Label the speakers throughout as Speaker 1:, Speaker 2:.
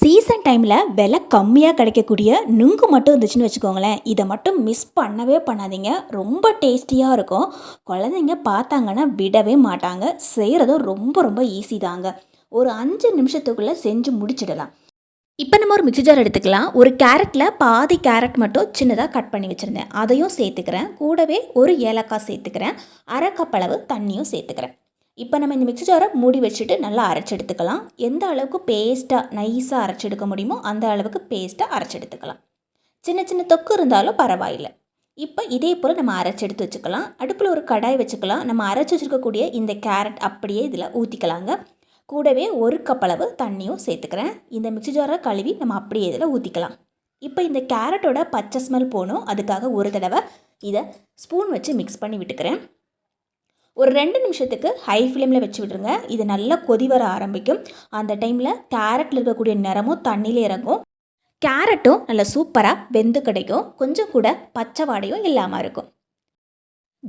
Speaker 1: Season டைமில் விலை கம்மியாக கிடைக்கக்கூடிய நுங்கு மட்டும் இருந்துச்சுன்னு வச்சுக்கோங்களேன். இதை மட்டும் மிஸ் பண்ணவே பண்ணாதீங்க. ரொம்ப டேஸ்டியாக இருக்கும். குழந்தைங்க பார்த்தாங்கன்னா விடவே மாட்டாங்க. செய்கிறதும் ரொம்ப ரொம்ப ஈஸி தாங்க. ஒரு அஞ்சு நிமிஷத்துக்குள்ளே செஞ்சு முடிச்சிடலாம். இப்போ நம்ம ஒரு மிக்ஸி ஜார் எடுத்துக்கலாம். ஒரு கேரட்டில் பாதி கேரட் மட்டும் சின்னதாக கட் பண்ணி வச்சுருந்தேன். அதையும் சேர்த்துக்கிறேன். கூடவே ஒரு ஏலக்காய் சேர்த்துக்கிறேன். அரை கப் அளவு தண்ணியும் சேர்த்துக்கிறேன். இப்போ நம்ம இந்த மிக்ஸி ஜாரை மூடி வச்சுட்டு நல்லா அரைச்சி எடுத்துக்கலாம் எந்த அளவுக்கு பேஸ்ட்டாக நைஸாக அரைச்சி எடுக்க முடியுமோ அந்த அளவுக்கு பேஸ்ட்டாக அரைச்சி எடுத்துக்கலாம் சின்ன சின்ன தொக்கு இருந்தாலும் பரவாயில்லை. இப்போ இதே போல் நம்ம அரைச்சி எடுத்து வச்சுக்கலாம். அடுப்பில் ஒரு கடாய் வச்சுக்கலாம். நம்ம அரைச்சி வச்சுருக்கக்கூடிய இந்த கேரட் அப்படியே இதில் ஊற்றிக்கலாங்க கூடவே ஒரு கப்பளவு தண்ணியும் சேர்த்துக்கிறேன். இந்த மிக்ஸி ஜாரை கழுவி நம்ம அப்படியே இதில் ஊற்றிக்கலாம் இப்போ இந்த கேரட்டோட பச்சை ஸ்மெல் போகணும் அதுக்காக ஒரு தடவை இதை ஸ்பூன் வச்சு மிக்ஸ் பண்ணி விட்டுக்கிறேன். ஒரு ரெண்டு நிமிஷத்துக்கு ஹை ஃப்ளேமில் வச்சு விட்ருங்க இது நல்லா கொதி வர ஆரம்பிக்கும். அந்த டைமில் கேரட்டில் இருக்கக்கூடிய நிறமும் தண்ணியில் இறங்கும். கேரட்டும் நல்லா சூப்பராக வெந்து கிடைக்கும். கொஞ்சம் கூட பச்சை வாடையும் இல்லாமல் இருக்கும்.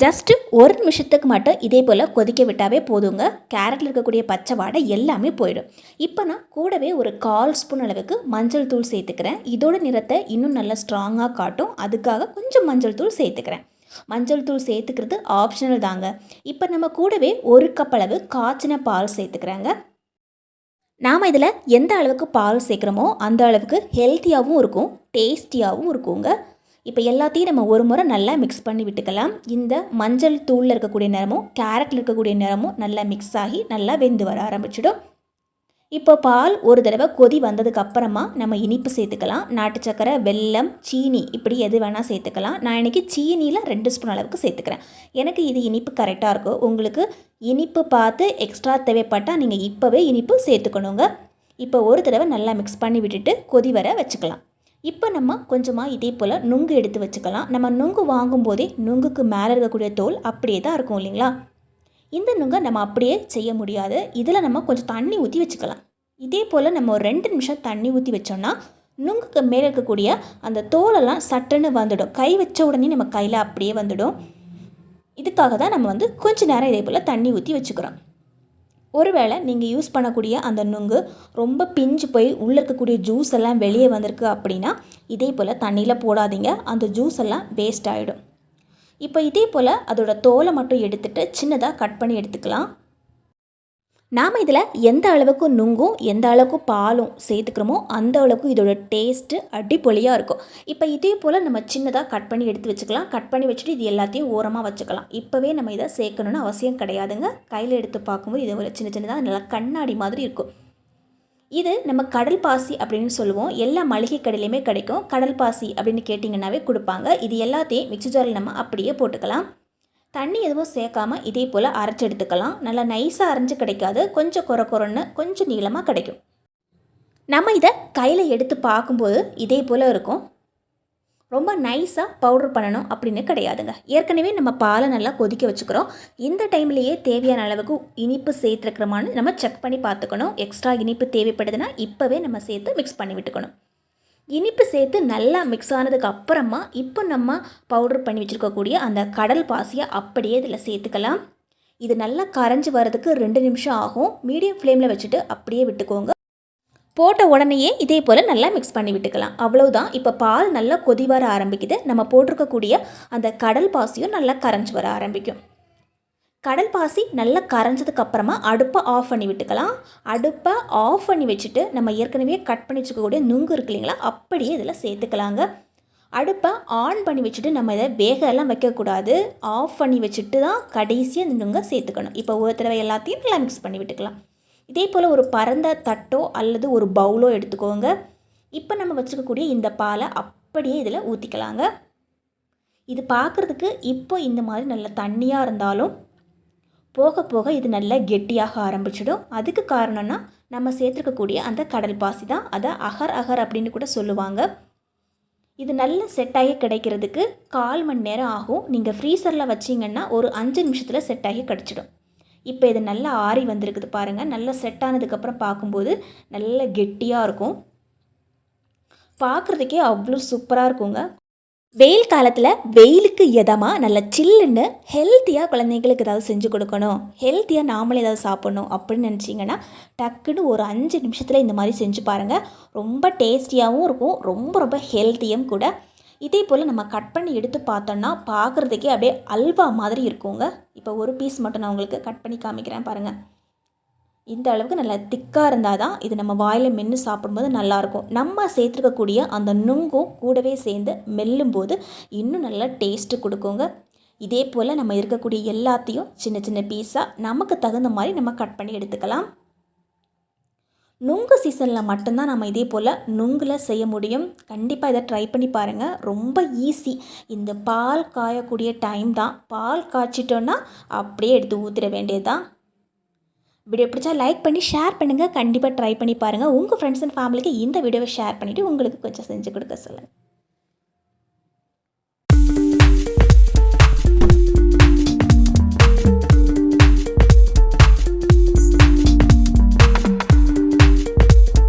Speaker 1: ஜஸ்ட்டு ஒரு நிமிஷத்துக்கு மட்டும் இதே போல் கொதிக்க விட்டாவே போதுங்க. கேரட்டில் இருக்கக்கூடிய பச்சை வாடை எல்லாமே போயிடும். இப்போ நான் கூடவே ஒரு கால் ஸ்பூன் அளவுக்கு மஞ்சள் தூள் சேர்த்துக்கிறேன். இதோட நிறத்தை இன்னும் நல்லா ஸ்ட்ராங்காக காட்டும். அதுக்காக கொஞ்சம் மஞ்சள் தூள் சேர்த்துக்கிறேன். மஞ்சள் தூள் சேர்த்துக்கிறது ஆப்ஷனல் தாங்க. இப்போ நம்ம கூடவே ஒரு கப் அளவு காய்ச்சின பால் சேர்த்துக்கிறாங்க. நாம் இதில் எந்த அளவுக்கு பால் சேர்க்குறோமோ அந்த அளவுக்கு ஹெல்த்தியாகவும் இருக்கும் டேஸ்டியாகவும் இருக்குங்க. இப்போ எல்லாத்தையும் நம்ம ஒரு முறை நல்லா மிக்ஸ் பண்ணி விட்டுக்கலாம். இந்த மஞ்சள் தூளில் இருக்கக்கூடிய நிறமும் கேரட்டில் இருக்கக்கூடிய நிறமும் நல்லா மிக்ஸ் ஆகி நல்லா வெந்து வர ஆரம்பிச்சிடும். இப்போ பால் ஒரு தடவை கொதி வந்ததுக்கு அப்புறமா நம்ம இனிப்பு சேர்த்துக்கலாம். நாட்டு சக்கரை வெல்லம் சீனி இப்படி எது வேணால் சேர்த்துக்கலாம். நான் இன்றைக்கி சீனியில் ரெண்டு ஸ்பூன் அளவுக்கு சேர்த்துக்கிறேன். எனக்கு இது இனிப்பு கரெக்டாக இருக்கும் உங்களுக்கு இனிப்பு பார்த்து எக்ஸ்ட்ரா தேவைப்பட்டால் நீங்கள் இப்போவே இனிப்பு சேர்த்துக்கணுங்க. இப்போ ஒரு தடவை நல்லா மிக்ஸ் பண்ணி விட்டுட்டு கொதி வர வச்சுக்கலாம். இப்போ நம்ம கொஞ்சமாக இதே போல் நுங்கு எடுத்து வச்சுக்கலாம். நம்ம நுங்கு வாங்கும்போதே நுங்குக்கு மேலே இருக்கக்கூடிய தோல் அப்படியே தான் இருக்கும் இல்லைங்களா? இந்த நுங்கை நம்ம அப்படியே செய்ய முடியாது. இதில் நம்ம கொஞ்சம் தண்ணி ஊற்றி வச்சுக்கலாம். இதே போல் நம்ம ஒரு ரெண்டு நிமிஷம் தண்ணி ஊற்றி வச்சோம்னா நுங்குக்கு மேலே இருக்கக்கூடிய அந்த தோலெல்லாம் சட்டுன்னு வந்துடும். கை வச்ச உடனே நம்ம கையில் அப்படியே வந்துடும். இதுக்காக தான் நம்ம வந்து கொஞ்சம் நேரம் இதே போல் தண்ணி ஊற்றி வச்சுக்கிறோம். ஒருவேளை நீங்கள் யூஸ் பண்ணக்கூடிய அந்த நுங்கு ரொம்ப பிஞ்சு போய் உள்ளே இருக்கக்கூடிய ஜூஸ் எல்லாம் வெளியே வந்திருக்கு அப்படின்னா இதே போல் தண்ணியில் போடாதீங்க. அந்த ஜூஸ் எல்லாம் வேஸ்ட் ஆகிடும் இப்போ இதே போல் அதோட தோலை மட்டும் எடுத்துகிட்டு சின்னதாக கட் பண்ணி எடுத்துக்கலாம். நாம் இதில் எந்த அளவுக்கு நுங்கும் எந்த அளவுக்கு பாலும் சேர்த்துக்கிறோமோ அந்த அளவுக்கு இதோட டேஸ்ட்டு அடிப்பொலியாக இருக்கும். இப்போ இதே போல் நம்ம சின்னதாக கட் பண்ணி எடுத்து வச்சுக்கலாம். கட் பண்ணி வச்சுட்டு இது எல்லாத்தையும் ஓரமாக வச்சுக்கலாம். இப்போவே நம்ம இதை சேர்க்கணுன்னு அவசியம் கிடையாதுங்க. கையில் எடுத்து பார்க்கும்போது இது ஒரு சின்ன சின்னதாக நல்லா கண்ணாடி மாதிரி இருக்கும். இது நம்ம கடல் பாசி அப்படின்னு சொல்லுவோம். எல்லா மளிகை கடையிலையுமே கிடைக்கும். கடல் பாசி அப்படின்னு கேட்டிங்கன்னாவே கொடுப்பாங்க. இது எல்லாத்தையும் மிக்சி ஜாரில் நம்ம அப்படியே போட்டுக்கலாம். தண்ணி எதுவும் சேர்க்காமல் இதே போல் அரைச்சி எடுத்துக்கலாம். நல்லா நைஸாக அரைஞ்சு கிடைக்காது. கொஞ்சம் குறை குறைன்னு கொஞ்சம் நீளமாக கிடைக்கும். நம்ம இதை கையில் எடுத்து பார்க்கும்போது இதே போல் இருக்கும். ரொம்ப நைஸாக பவுடர் பண்ணணும் அப்படின்னு கிடையாதுங்க. ஏற்கனவே நம்ம பாலை நல்லா கொதிக்க வச்சுக்கிறோம். இந்த டைம்லேயே தேவையான அளவுக்கு இனிப்பு சேர்த்துருக்கிறோமான்னு நம்ம செக் பண்ணி பார்த்துக்கணும். எக்ஸ்ட்ரா இனிப்பு தேவைப்படுதுன்னா இப்போவே நம்ம சேர்த்து மிக்ஸ் பண்ணி விட்டுக்கணும். இனிப்பு சேர்த்து நல்லா மிக்ஸ் ஆனதுக்கு அப்புறமா இப்போ நம்ம பவுடர் பண்ணி வச்சுருக்கக்கூடிய அந்த கடல் பாசியை அப்படியே இதில் சேர்த்துக்கலாம். இது நல்லா கரைஞ்சி வரதுக்கு ரெண்டு நிமிஷம் ஆகும். மீடியம் ஃப்ளேமில் வச்சுட்டு அப்படியே விட்டுக்கோங்க. போட்ட உடனேயே இதே போல் நல்லா மிக்ஸ் பண்ணி விட்டுக்கலாம். அவ்வளோதான் இப்போ பால் நல்லா கொதி வர ஆரம்பிக்குது. நம்ம போட்டிருக்கக்கூடிய அந்த கடல் பாசியும் நல்லா கரைஞ்சி வர ஆரம்பிக்கும். கடல் பாசி நல்லா கரைஞ்சதுக்கு அப்புறமா அடுப்பை ஆஃப் பண்ணி விட்டுக்கலாம். அடுப்பை ஆஃப் பண்ணி வச்சுட்டு நம்ம ஏற்கனவே கட் பண்ணி வச்சுக்கக்கூடிய நுங்கு இருக்கு இல்லைங்களா? அப்படியே இதில் சேர்த்துக்கலாங்க. அடுப்பை ஆன் பண்ணி வச்சுட்டு நம்ம இதை வேக எல்லாம் வைக்கக்கூடாது ஆஃப் பண்ணி வச்சுட்டு தான் கடைசியாக நுங்கை சேர்த்துக்கணும். இப்போ ஒரு தடவை எல்லாத்தையும் நல்லா மிக்ஸ் பண்ணி விட்டுக்கலாம். இதே போல் ஒரு பரந்த தட்டோ அல்லது ஒரு பவுலோ எடுத்துக்கோங்க. இப்போ நம்ம வச்சுக்கக்கூடிய இந்த பாலை அப்படியே இதில் ஊற்றிக்கலாங்க இது பார்க்குறதுக்கு இப்போ இந்த மாதிரி நல்ல தண்ணியாக இருந்தாலும் போக போக இது நல்லா கெட்டியாக ஆரம்பிச்சிடும். அதுக்கு காரணம்னா நம்ம சேர்த்துருக்கக்கூடிய அந்த கடல் பாசி தான். அதை அகர் அகர் அப்படின்னு கூட சொல்லுவாங்க. இது நல்ல செட்டாகி கிடைக்கிறதுக்கு கால் மணி நேரம் ஆகும். நீங்கள் ஃப்ரீசரில் வச்சிங்கன்னா ஒரு அஞ்சு நிமிஷத்தில் செட்டாகி கிடச்சிடும். இப்போ இது நல்லா ஆறி வந்திருக்குது பாருங்கள் நல்லா செட் ஆனதுக்கப்புறம் பார்க்கும்போது நல்ல கெட்டியாக இருக்கும். பார்க்குறதுக்கே அவ்வளோ சூப்பராக இருக்குங்க. வெயில் காலத்தில் வெயிலுக்கு எதமாக நல்ல சில்லுன்னு ஹெல்த்தியாக குழந்தைங்களுக்கு ஏதாவது செஞ்சு கொடுக்கணும். ஹெல்த்தியாக நாமளே ஏதாவது சாப்பிட்ணும் அப்படின்னு நினச்சிங்கன்னா டக்குன்னு ஒரு அஞ்சு நிமிஷத்தில் இந்த மாதிரி செஞ்சு பாருங்கள் ரொம்ப டேஸ்டியாகவும் இருக்கும். ரொம்ப ரொம்ப ஹெல்த்தியும் கூட இதே போல் நம்ம கட் பண்ணி எடுத்து பார்த்தோன்னா பார்க்குறதுக்கே அப்படியே அல்வா மாதிரி இருக்குங்க. இப்போ ஒரு பீஸ் மட்டும் நான் உங்களுக்கு கட் பண்ணி காமிக்கிறேன் பாருங்கள் இந்த அளவுக்கு நல்லா திக்காக இருந்தால் தான் இது நம்ம வாயில் மென்று சாப்பிடும்போது நல்லாயிருக்கும் நம்ம சேர்த்துருக்கக்கூடிய அந்த நுங்கும் கூடவே சேர்ந்து மெல்லும்போது இன்னும் நல்லா டேஸ்ட்டு கொடுக்குங்க. இதே போல் நம்ம இருக்கக்கூடிய எல்லாத்தையும் சின்ன சின்ன பீஸாக நமக்கு தகுந்த மாதிரி நம்ம கட் பண்ணி எடுத்துக்கலாம். நுங்கு சீசனில் மட்டும்தான் நம்ம இதே போல் நுங்கில் செய்ய முடியும். கண்டிப்பாக இதை ட்ரை பண்ணி பாருங்கள் ரொம்ப ஈஸி இந்த பால் காயக்கூடிய டைம் தான். பால் காய்ச்சிட்டோன்னா அப்படியே எடுத்து ஊற்றிட வேண்டியது தான் வீடியோ பிடிச்சா லைக் பண்ணி ஷேர் பண்ணுங்கள் கண்டிப்பாக ட்ரை பண்ணி பாருங்கள் உங்கள் ஃப்ரெண்ட்ஸ் அண்ட் ஃபேமிலிக்கு இந்த வீடியோவை ஷேர் பண்ணிவிட்டு உங்களுக்கு கொஞ்சம் செஞ்சு கொடுக்க சொல்லுங்கள்